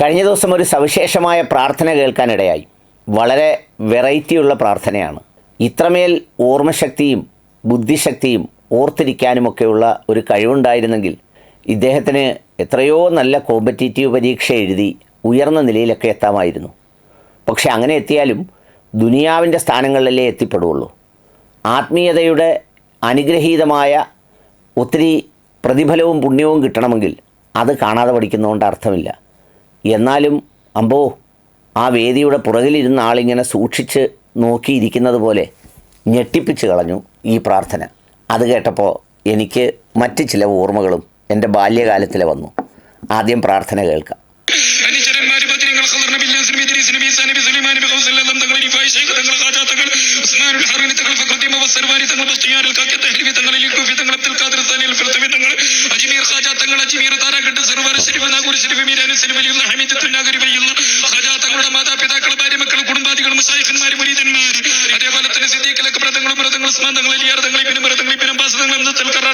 കഴിഞ്ഞ ദിവസം ഒരു സവിശേഷമായ പ്രാർത്ഥന കേൾക്കാനിടയായി. വളരെ വെറൈറ്റിയുള്ള പ്രാർത്ഥനയാണ്. ഇത്രമേൽ ഓർമ്മശക്തിയും ബുദ്ധിശക്തിയും ഓർത്തിരിക്കാനുമൊക്കെയുള്ള ഒരു കഴിവുണ്ടായിരുന്നെങ്കിൽ ഇദ്ദേഹത്തിന് എത്രയോ നല്ല കോമ്പറ്റീറ്റീവ് പരീക്ഷ എഴുതി ഉയർന്ന നിലയിലൊക്കെ എത്താമായിരുന്നു. പക്ഷെ അങ്ങനെ എത്തിയാലും ദുനിയാവിന്റെ സ്ഥാനങ്ങളിലല്ലേ എത്തിപ്പെടുള്ളൂ ആത്മീയതയുടെ അനുഗ്രഹീതമായ ഒത്തിരി പ്രതിഫലവും പുണ്യവും കിട്ടണമെങ്കിൽ അത് കാണാതെ പഠിക്കുന്നതുകൊണ്ട് അർത്ഥമില്ല. എന്നാലും അമ്പോ ആ വേദിയുടെ പുറകിലിരുന്ന ആളിങ്ങനെ സൂക്ഷിച്ച് നോക്കിയിരിക്കുന്നത് പോലെ ഞെട്ടിപ്പിച്ച് കളഞ്ഞു ഈ പ്രാർത്ഥന. അത് കേട്ടപ്പോൾ എനിക്ക് മറ്റ് ചില ഓർമ്മകളും എന്റെ ബാല്യകാലത്തിലെ വന്നു. ആദ്യം പ്രാർത്ഥന കേൾക്കാം. അനുചരന്മാര് തങ്ങളുടെ മാതാപിതാക്കൾ ഭാര്യ മക്കൾ കുടുംബാദികൾ മുസായിഖന്മാർ അതേപോലെ തന്നെ സിദ്ദീഖ് അക്ബർ തങ്ങൾ ഉമർ തങ്ങൾ ഉസ്മാൻ തങ്ങൾ അലിയാർ തങ്ങൾ ഇബ്നു ഉമർ തങ്ങൾ ഇബ്നു അബ്ബാസ് തങ്ങൾ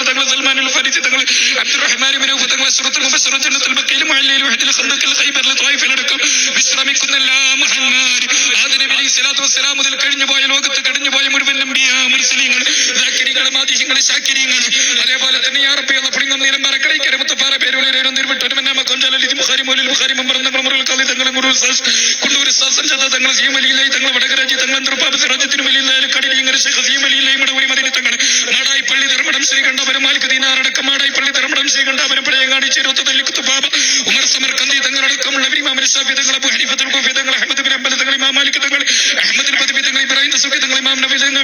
തങ്ങൾ സൽമാൻ അൽ ഫാരിസി തങ്ങൾ അബ്ദുറഹ്മാൻ ഇബ്നു തങ്ങൾ അസ്റത്തുൽ മുബശ്ശറ ജന്നത്തുൽ ബക്കീൽ മുഅല്ലിൽ വഹദിൽ ഖൈബറിൽ ത്വായിഫിലടക്കം വിശ്രമിക്കുന്ന എല്ലാ മഹാന്മാർ ആദ നബി അലൈഹി സ്വലാത്തു വസ്സലാം ലോകത്ത് കഴിഞ്ഞു പോയ മുഴുവൻ നബിയ മുർസലീങ്ങൾ ശാക്കിരിങ്ങൾ. അതേപോലെ തന്നെ യാ റബ്ബി അല്ലാഹ് പുളിങ്ങം കൊഞ്ചാലി ബുഖാരി മെമ്പർ തങ്ങൾ മുറുൽ ഖാദി തങ്ങൾ മുറുൽ സാസ് കുണ്ടൂർ സാസൻ ജദ തങ്ങൾ സീം അലിയിലായി തങ്ങൾ വടകരാജി തങ്ങൾ അന്തർപാപ രാജ്യത്തിന് വലിയ കടലിൽ ഇങ്ങനെ ശേഖ സീം അലിയിലായി മടവൂരി മദിനി തങ്ങൾ മാടായി പള്ളി ധർമ്മടം ശ്രീകണ്ഠപുരം മാലിക് ദീനാറടക്കം മാടായി പള്ളി ധർമ്മടം ശ്രീകണ്ഠപുരം പഴയങ്ങാടി ചേരുവത്ത തല്ലിക്കുത്ത് ബാബ ഉമർ സമർ കന്തി തങ്ങളടക്കമുള്ള ഇമാം ഷാഫി തങ്ങൾ അബു ഹനീഫ കൂഫി തങ്ങൾ അഹമ്മദ് ബിൻ അമ്പല തങ്ങൾ ഇമാം മാലിക് തങ്ങൾ അഹമ്മദ് ബദബി തങ്ങൾ ഇബ്രാഹിം തസുഖി തങ്ങൾ ഇമാം നബി തങ്ങൾ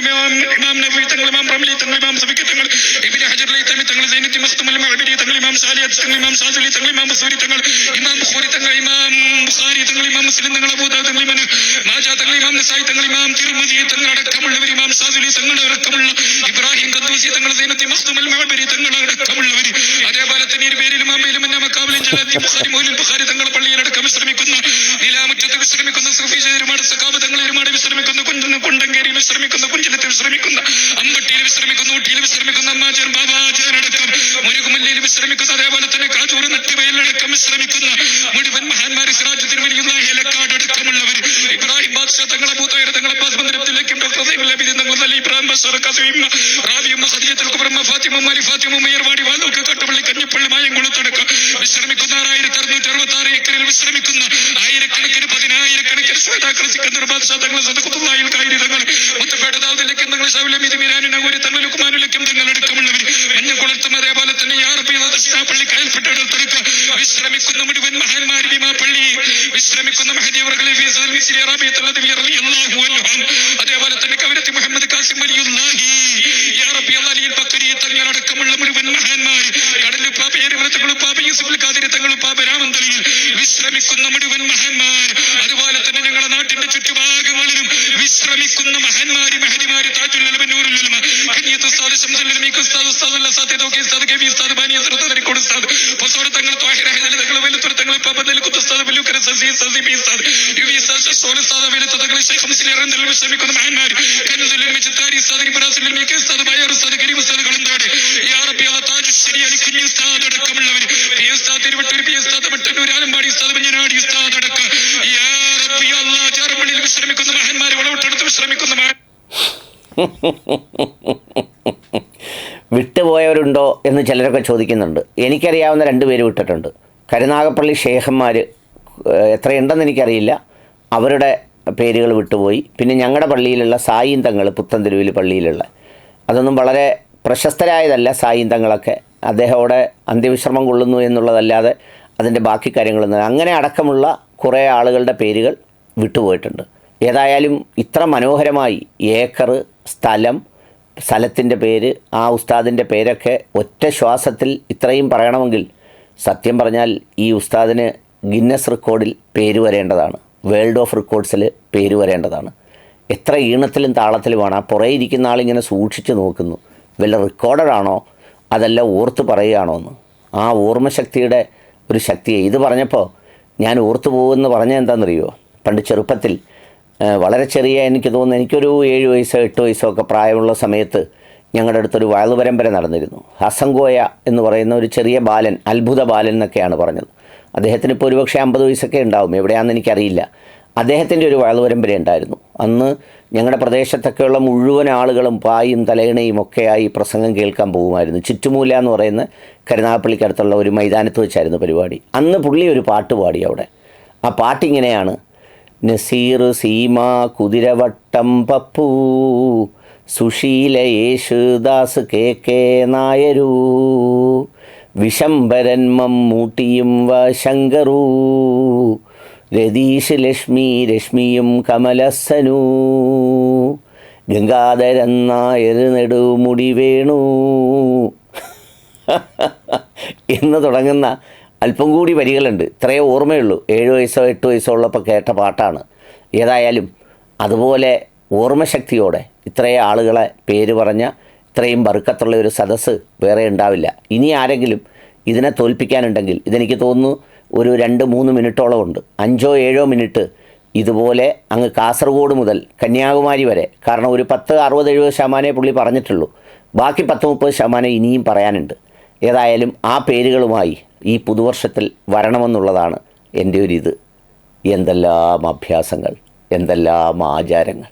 ഇമാം നബി തങ്ങൾ ഇമാം റംലി തങ്ങൾ ഇമാം സബിക്ക് തങ്ങൾ ഇബ്നു ഹജർ ലൈതമി തങ്ങൾ സൈനത്തി മഖ്ദൂം മഅബരി തങ്ങൾ ഇമാം ഇമാം സാദുലി തങ്ങൾ ഇമാം മസൂരി തങ്ങൾ ഇമാം ബുഖാരി തങ്ങൾ ഇമാം ബുഖാരി തങ്ങൾ ഇമാം മുസ്ലിം തങ്ങൾ അബൂദാ തങ്ങൾ ഇമാം മാജാ തങ്ങൾ ഇമാം നസായി തങ്ങൾ ഇമാം തിർമിദി തങ്ങൾ അടക്കമുള്ളവർ ഇമാം സാദുലി തങ്ങൾ അടക്കമുള്ള ഇബ്രാഹിം ഖദ്ദൂസി തങ്ങൾ സൈനത്തി അൽ മഅബരി തങ്ങൾ അടക്കമുള്ളവർ അതേപോലെ തന്നെ ഇരു പേരിലും അമ്മയിലും എന്നെ മക്കാബിലും ജലാത്തി ബുഖാരി മൗലിൻ ബുഖാരി തങ്ങൾ പള്ളിയിലടക്കം വിശ്രമിക്കുന്ന നിലാമുറ്റത്ത് വിശ്രമിക്കുന്ന സുഫി വിശ്രമിക്കുന്ന കുഞ്ചലത്തിൽ വിശ്രമിക്കുന്ന അമ്പട്ടിയിൽ വിശ്രമിക്കുന്ന ഊട്ടിയിൽ വിശ്രമിക്കുന്ന അമ്മാചാർ ബാബാചാൻ അടക്കം. മുരുകുമല്ലയിൽ വിശ്രമിക്കുന്ന അതേപോലെ തന്നെ കാജൂർ നട്ടിവയലടക്കം വിശ്രമിക്കുന്ന മുഴുവൻ മഹാന്മാർ സിറാജുദ്ദീൻ വലിയുള്ള ഹേലക്കാട് അടക്കമുള്ളവർ ഇബ്രാഹിം ബാദ്ഷാ തങ്ങളെ മൂത്തവരെ തങ്ങളെ മന്ദിരത്തിലേക്കും ഡോക്ടർ ഇബ്രാഹിം ബഷർ കസീം റാബിയും ഹദിയത്തിൽ കുബ്ര ഫാത്തിമ മാലി ഫാത്തിമ മേയർവാടി വാലൂക്ക് കട്ടപ്പള്ളി കഞ്ഞിപ്പള്ളി മായംകുളത്തടക്കം വിശ്രമിക്കുന്ന ആറായിരത്തി അറുന്നൂറ്റി അറുപത്തി ആറ് ഏക്കറിൽ വിശ്രമിക്കുന്ന ആയിരക്കണക്കിന് പതിനായിരക്കണക്കിന് ശ്വേതാക്കൾ സിക്കന്ദർ ബാദ്ഷാ തങ്ങൾ സദഖത്തുല്ലാഹിൽ ഖൈരി തങ്ങൾ മുത്തപ്പേട്ട ദാവൂദിലേക്കും തങ്ങൾ ഷൗലമീദ് മീരാനു നഗൂരി തങ്ങൾ ലുക്മാനുലേക്കും തങ്ങൾ അടക്കമുള്ളവർ മഞ്ഞക്കുളത്തും അതേപോലെ തന്നെ യാ റബ്ബി പള്ളി കയൽപ്പെട്ടെടുത്തെടുക്ക വിശ്രമിക്കുന്ന മുഴുവൻ മഹാന്മാർ ഭീമാ പള്ളി വിശ്രമിക്കുന്ന മഹദീവർകളെ അതേപോലെ തന്നെ കവരത്തി മുഹമ്മദ് കാസിം വലിയുല്ലാഹി യാ റബ്ബി അല്ലാഹി ബക്കരി തങ്ങളടക്കമുള്ള മുഴുവൻ മഹാന്മാർ കടലിൽ പാപ ഏരുവലത്തുകൾ പാപ യൂസുഫുൽ ഖാദിർ തങ്ങൾ പാപ രാമന്തളിയിൽ വിശ്രമിക്കുന്ന മുഴുവൻ മഹാന്മാർ തന്നെ ഞങ്ങളുടെ നാട്ടിന്റെ ചുറ്റുഭാഗങ്ങളിലും വിശ്രമിക്കുന്ന മഹാന്മാര് മഹരിമാര് താജുൽ ഉലമ നൂറുൽ ഉലമ കനിയത്ത് ഉസ്താദ് ശംസുൽ ഉലമീക്ക് ഉസ്താദ് ഉസ്താദ് അല്ല സാധ്യത ഓക്കെ ഉസ്താദ് കബി ഉസ്താദ് ബാനി ഉസ്താദ് തരിക്കോട് ഉസ്താദ് പൊസോട് തങ്ങൾ ത്വാഹിർ അഹ്ദൽ തങ്ങൾ വെലുത്തുർ തങ്ങൾ പാപ നെൽക്കുത്ത് ഉസ്താദ് ബലുക്കര സസി സസി ബി ഉസ്താദ് യുവി ഉസ്താദ് സോൾ ഉസ്താദ് വെലുത്ത് തങ്ങൾ ശൈഖ് മുസ്ലിം റന്തൽ വിശ്രമിക്കുന്ന മഹാന്മാർ കനുസുൽ ഉലമ ചിത്താരി ഉസ്താദ് ഇബ്രാസിൽ ഉലമീക്ക് ഉസ്താദ് ബയർ ഉസ്താദ് കരീം ഉസ്താദ് കളന്താട് യാ റബ്ബി അല്ലാ താജ് ശരി അലി കുഞ്ഞി ഉസ്താദ് അടക്കമുള്ളവർ പി ഉസ്താദ് തിരുവട്ടൂർ പി ഉസ്താദ് മട്ടന്നൂർ ആലമ്പാടി ഉസ്താദ് മഞ്ഞനാടി ഉസ്താദ് അടക്കം യാ റബ്ബി അല്ലാ ചാറപ്പള്ളിയിൽ വിശ്രമിക്കുന്ന മഹാന്മാർ വളവട്ടെടുത്ത് വിശ്രമിക്കുന്ന മഹാൻ വിട്ടുപോയവരുണ്ടോ എന്ന് ചിലരൊക്കെ ചോദിക്കുന്നുണ്ട്. എനിക്കറിയാവുന്ന രണ്ട് പേര് വിട്ടിട്ടുണ്ട്. കരുനാഗപ്പള്ളി ഷേഖന്മാർ എത്രയുണ്ടെന്ന് എനിക്കറിയില്ല. അവരുടെ പേരുകൾ വിട്ടുപോയി. പിന്നെ ഞങ്ങളുടെ പള്ളിയിലുള്ള സായിന്തങ്ങൾ പുത്തൻതെരുവിൽ പള്ളിയിലുള്ള. അതൊന്നും വളരെ പ്രശസ്തരായതല്ല സായിന്തങ്ങളൊക്കെ അദ്ദേഹം അവിടെ അന്ത്യവിശ്രമം കൊള്ളുന്നു എന്നുള്ളതല്ലാതെ അതിന്റെ ബാക്കി കാര്യങ്ങളൊന്നും അങ്ങനെ അടക്കമുള്ള കുറേ ആളുകളുടെ പേരുകൾ വിട്ടുപോയിട്ടുണ്ട്. ഏതായാലും ഇത്ര മനോഹരമായി ഏക്കർ സ്ഥലം സ്ഥലത്തിന്റെ പേര് ആ ഉസ്താദിന്റെ പേരൊക്കെ ഒറ്റ ശ്വാസത്തിൽ ഇത്രയും പറയണമെങ്കിൽ സത്യം പറഞ്ഞാൽ ഈ ഉസ്താദിന് ഗിന്നസ് റെക്കോർഡിൽ പേര് വരേണ്ടതാണ്. വേൾഡ് ഓഫ് റെക്കോർഡ്സിൽ പേര് വരേണ്ടതാണ്. എത്ര ഈണത്തിലും താളത്തിലുമാണ് ആ പുറകെ ഇരിക്കുന്ന ആളിങ്ങനെ സൂക്ഷിച്ച് നോക്കുന്നു. വല്ല റെക്കോർഡറാണോ? അതല്ല ഓർത്ത് പറയുകയാണോ എന്ന്. ആ ഓർമ്മശക്തിയുടെ ഒരു ശക്തിയെ. ഇത് പറഞ്ഞപ്പോൾ ഞാൻ ഓർത്തു പോകുമെന്ന് പറഞ്ഞാൽ എന്താണെന്നറിയോ പണ്ട് ചെറുപ്പത്തിൽ വളരെ ചെറിയ എനിക്ക് തോന്നുന്നു എനിക്കൊരു ഏഴ് വയസ്സോ എട്ട് വയസ്സോ ഒക്കെ പ്രായമുള്ള സമയത്ത് ഞങ്ങളുടെ അടുത്തൊരു വയൽ പരമ്പര നടന്നിരുന്നു. ഹസങ്കോയ എന്ന് പറയുന്ന ഒരു ചെറിയ ബാലൻ അത്ഭുത ബാലൻ എന്നൊക്കെയാണ് പറഞ്ഞത്. അദ്ദേഹത്തിന് ഇപ്പോൾ ഒരുപക്ഷെ അമ്പത് വയസ്സൊക്കെ ഉണ്ടാവും എവിടെയാണെന്ന് എനിക്കറിയില്ല. അദ്ദേഹത്തിന്റെ ഒരു വയൽ പരമ്പര ഉണ്ടായിരുന്നു. അന്ന് ഞങ്ങളുടെ പ്രദേശത്തൊക്കെയുള്ള മുഴുവൻ ആളുകളും പായും തലയിണയും ഒക്കെയായി പ്രസംഗം കേൾക്കാൻ പോകുമായിരുന്നു. ചുറ്റുമൂല എന്ന് പറയുന്ന കരുനാഗപ്പള്ളിക്കടുത്തുള്ള ഒരു മൈതാനത്ത് വെച്ചായിരുന്നു പരിപാടി. അന്ന് പുള്ളി ഒരു പാട്ട് പാടി അവിടെ. ആ പാട്ടിങ്ങനെയാണ് നസീർ സീമ കുതിരവട്ടം പപ്പു. Susheela Yesudas K K Nair. വിശംബരൻ മമ്മൂട്ടിയും വ ശങ്കറൂ രതീഷ് ലക്ഷ്മി രശ്മിയും കമലസനു. ഗംഗാധരൻ നായർ നെടുമുടി വേണു. എന്ന് തുടങ്ങുന്ന അല്പം കൂടി വരികളുണ്ട്. ഇത്രയേ ഓർമ്മയുള്ളൂ. ഏഴ് വയസ്സോ എട്ട് വയസ്സോ ഉള്ളപ്പോൾ കേട്ട പാട്ടാണ്. ഏതായാലും അതുപോലെ ഓർമ്മശക്തിയോടെ ഇത്രയും ആളുകളെ പേര് പറഞ്ഞ ഇത്രയും വറുക്കത്തുള്ള ഒരു സദസ്സ് വേറെ ഉണ്ടാവില്ല. ഇനി ആരെങ്കിലും ഇതിനെ തോൽപ്പിക്കാനുണ്ടെങ്കിൽ ഇതെനിക്ക് തോന്നുന്നു ഒരു രണ്ട് മൂന്ന് മിനിറ്റോളം ഉണ്ട്. അഞ്ചോ ഏഴോ മിനിറ്റ് ഇതുപോലെ അങ്ങ് കാസർഗോഡ് മുതൽ കന്യാകുമാരി വരെ. കാരണം ഒരു പത്ത് അറുപത് എഴുപത് ശതമാനമേ പുള്ളി പറഞ്ഞിട്ടുള്ളൂ. ബാക്കി പത്ത് മുപ്പത് ശതമാനം ഇനിയും പറയാനുണ്ട്. ഏതായാലും ആ പേരുകളുമായി ഈ പുതുവർഷത്തിൽ വരണമെന്നുള്ളതാണ് എന്റെ ഒരു എന്തെല്ലാം അഭ്യാസങ്ങൾ എന്തെല്ലാം ആചാരങ്ങൾ.